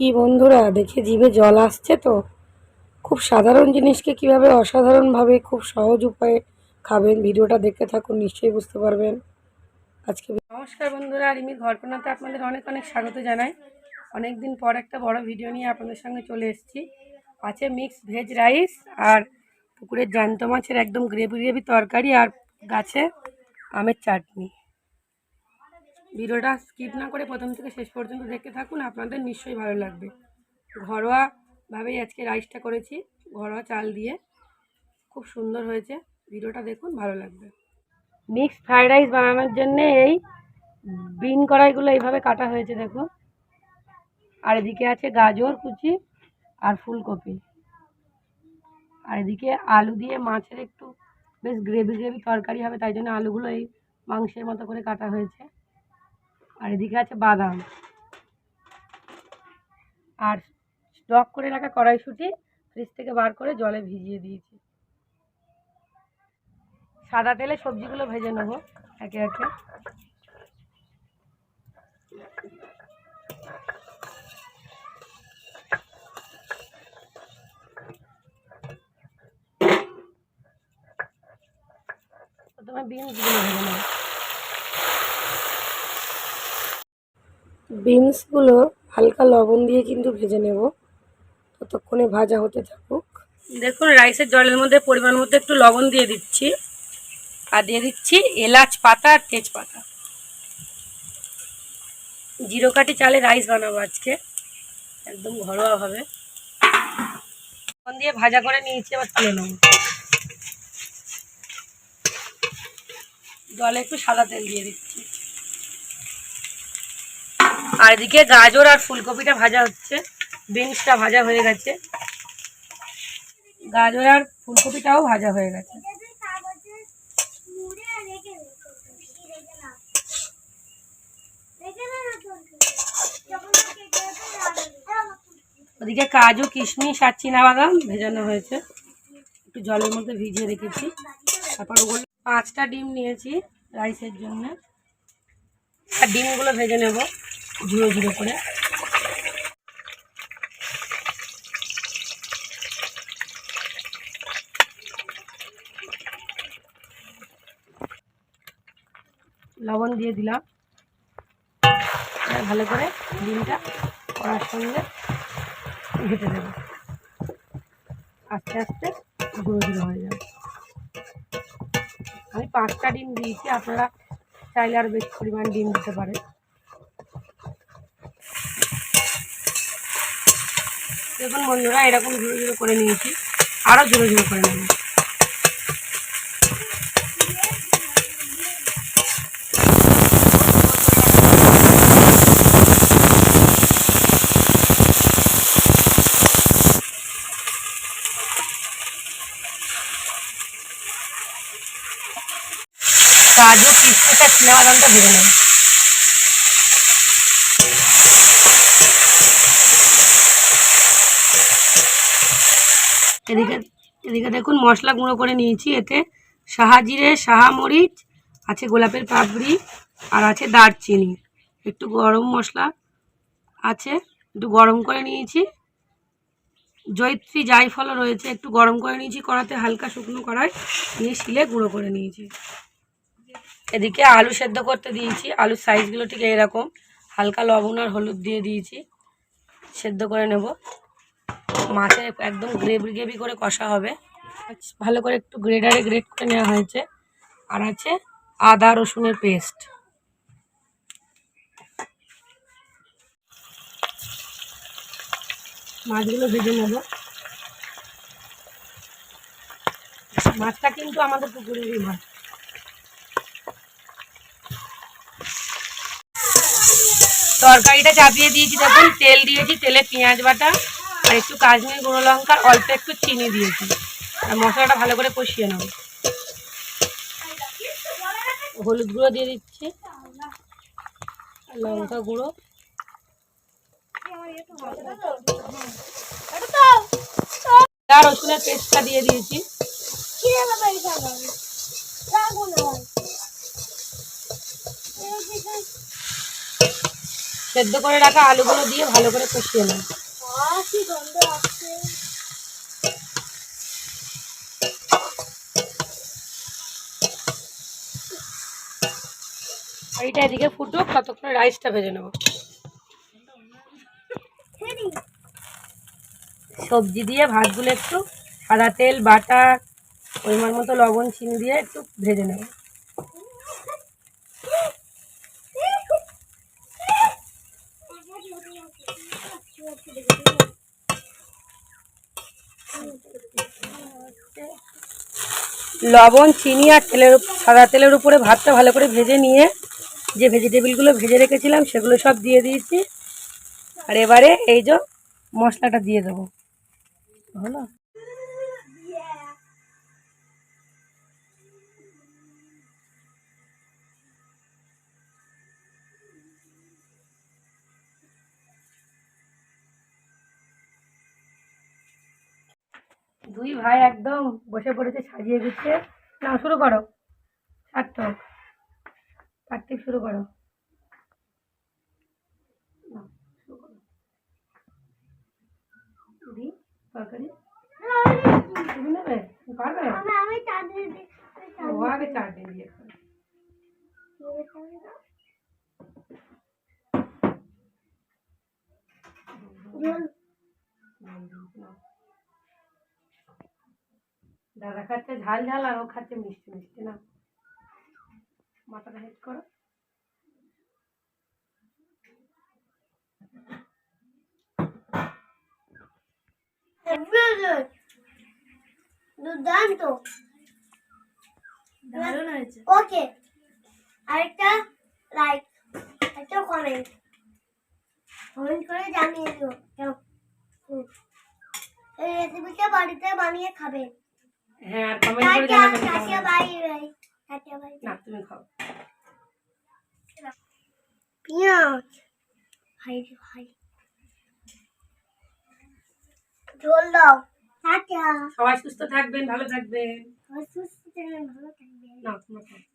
কি বন্ধুরা, দেখে জিভে জল আসছে তো? খুব সাধারণ জিনিসকে কীভাবে অসাধারণভাবে খুব সহজ উপায়ে খাবেন, ভিডিওটা দেখতে থাকুন, নিশ্চয়ই বুঝতে পারবেন। আজকে নমস্কার বন্ধুরা আর রিমির ঘরকোনাতে আপনাদের অনেক অনেক স্বাগত জানাই। অনেক দিন পর একটা বড় ভিডিও নিয়ে আপনাদের সঙ্গে চলে এসেছি। আছে মিক্স ভেজ রাইস আর পুকুরের জ্যান্ত মাছের একদম গ্রেভি গ্রেভি তরকারি আর গাছে আমের চাটনি। ভিডিওটা স্কিপ না করে প্রথম থেকে শেষ পর্যন্ত দেখতে থাকুন, আপনাদের নিশ্চয়ই ভালো লাগবে। ঘরোয়াভাবেই আজকে রাইসটা করেছি, ঘরোয়া চাল দিয়ে। খুব সুন্দর হয়েছে, ভিডিওটা দেখুন, ভালো লাগবে। মিক্স ফ্রাইড রাইস বানানোর জন্য এই বিন কড়াইগুলো এইভাবে কাটা হয়েছে, দেখুন। আর এদিকে আছে গাজর কুচি আর ফুলকপি। আর এদিকে আলু দিয়ে মাছের একটু বেশ গ্রেভি গ্রেভি তরকারি হবে, তাই জন্য আলুগুলো এই মাংসের মতো করে কাটা হয়েছে। আর এদিকে আছে বাদাম। আর স্টক করে রাখা কড়াইশুঁটি ফ্রিজ থেকে বার করে জলে ভিজিয়ে দিয়েছি। সাদা তেলে সবজিগুলো ভেজে নেব একে একে। প্রথমে বিনসগুলো ভেজে নেব। বিনসগুলো হালকা লবণ দিয়ে কিন্তু ভেজে নেব। ততক্ষণে ভাজা হতে থাকুক। দেখুন, রাইসের জলের মধ্যে, পরিমাণ মতো একটু লবণ দিয়ে দিচ্ছি। আর দিয়ে দিচ্ছি এলাচ পাতা আর তেজপাতা। জিরো কাঠি চালে রাইস বানাবো আজকে। একদম ঘরোয়াভাবে লবণ দিয়ে ভাজা করে নিয়েছি আবার তুলে নেব। জলে একটু সাদা তেল দিয়ে দিচ্ছি। আর এদিকে গাজর আর ফুলকপিটা ভাজা হচ্ছে। বিনসটা ভাজা হয়ে গেছে। গাজর আর ফুলকপিটাও ভাজা হয়ে গেছে। ওদিকে কাজু, কিশমিশ আর বাদাম ভেজানো হয়েছে। একটু জলের মধ্যে ভিজিয়ে রেখেছি। তারপর ওগুলো পাঁচটা ডিম নিয়েছি রাইসের জন্য। আর ডিমগুলো ভেজে নেব। ঝুড়ো ঝুড়ো করে। লবণ দিয়ে দিলাম। ভালো করে ডিমটা কড়ার সঙ্গে ঘেটে দেবো আস্তে আস্তে গুঁড়ো গুঁড়ো হয়ে যাবে। আমি পাঁচটা ডিম দিয়েছি, আপনারা চাইলে আরও বেশি পরিমাণ ডিম দিতে পারেন। দেখুন বন্ধুরা এরকম ঝুড়ো ঝুড়ো করে নিয়েছি। আরও ঝুড়ো ঝুড়ো করে নেব। কাজু কিশমিশ আর চিনাবাদামটা ভেজে নেব। এদিকে এদিকে দেখুন মশলা গুঁড়ো করে নিয়েছি। এতে সাহা জিরে, সাহা মরিচ, আছে গোলাপের পাপড়ি, আর আছে দারচিনি। একটু গরম মশলা আছে, একটু গরম করে নিয়েছি। জৈত্রী জায়ফলও রয়েছে, একটু গরম করে নিয়েছি কড়াতে, হালকা শুকনো কড়াই নিয়ে শিলে গুঁড়ো করে নিয়েছি। এদিকে আলু সেদ্ধ করতে দিয়েছি, আলুর সাইজগুলো ঠিক এরকম হালকা লবণ আর হলুদ দিয়ে দিয়েছি, সেদ্ধ করে নেব। মাছের একদম গ্রেভি গ্রেভি করে কষা হবে। ভালো করে একটু গ্রেডারে গ্রেড করে নেওয়া হয়েছে। আর আছে আদা রসুনের পেস্ট। মাছগুলো ভেজে নেব। মাছটা কিন্তু আমাদের পুকুরেরই মাছ। তরকারিটা চাপিয়ে দিয়েছি দেখুন, তেল দিয়েছি, তেলে পেঁয়াজ বাটা। আর একটু কাশ্মীর গুঁড়ো লঙ্কা, অল্প একটু চিনি দিয়েছি আর মশলাটা ভালো করে কষিয়ে নেব। হলুদ গুঁড়ো দিয়ে দিচ্ছি। লঙ্কা গুঁড়ো। রসুনের পেস্টটা দিয়ে দিয়েছি। সেদ্ধ করে রাখা আলুগুলো দিয়ে ভালো করে কষিয়ে নেব। কি গন্ধ আসছে। আর এটা এদিকে ফুটুক ততক্ষণে রাইসটা ভেজে নেব। সবজি দিয়ে ভাতগুলো একটু সাদা তেল বাটার পরিমাণ মতো লবণ চিনি দিয়ে একটু ভেজে নেব। লবণ, চিনি আর তেলের সাদা তেলের উপরে ভাতটা ভালো করে ভেজে নিয়ে যে ভেজিটেবিলগুলো ভেজে রেখেছিলাম সেগুলো সব দিয়ে দিয়েছি। আর এবারে এই যে মশলাটা দিয়ে দেবো। হলো? দুই ভাই একদম বসে পড়েছে সাজিয়ে দিচ্ছে না শুরু করো। সার্থক কার্তিক শুরু করো। শুরু করো। দিদি, তরকারি? তুমি নেবে? পারবে? ও আগে দিয়ে খাবে দাদা খাচ্ছে ঝাল ঝাল আর ও খাচ্ছে মিষ্টি মিষ্টি না? মাথাটা হেড করো। দুর্দান্ত। দারুণ হয়েছে। ওকে আরেকটা লাইক একটা কমেন্ট কমেন্ট করে জানিয়ে দিও। এই রেসিপিটা বাড়িতে বানিয়ে খাবেন হ্যাঁ আর কমেন্ট করে জানাবেন না তুমি খাও। পেঁয়াজ। ভাই ভাই। ঝোল দাও। সবাই সুস্থ থাকবেন ভালো থাকবেন। সুস্থ থাকবেন ভালো থাকবেন। না তোমরা খাও।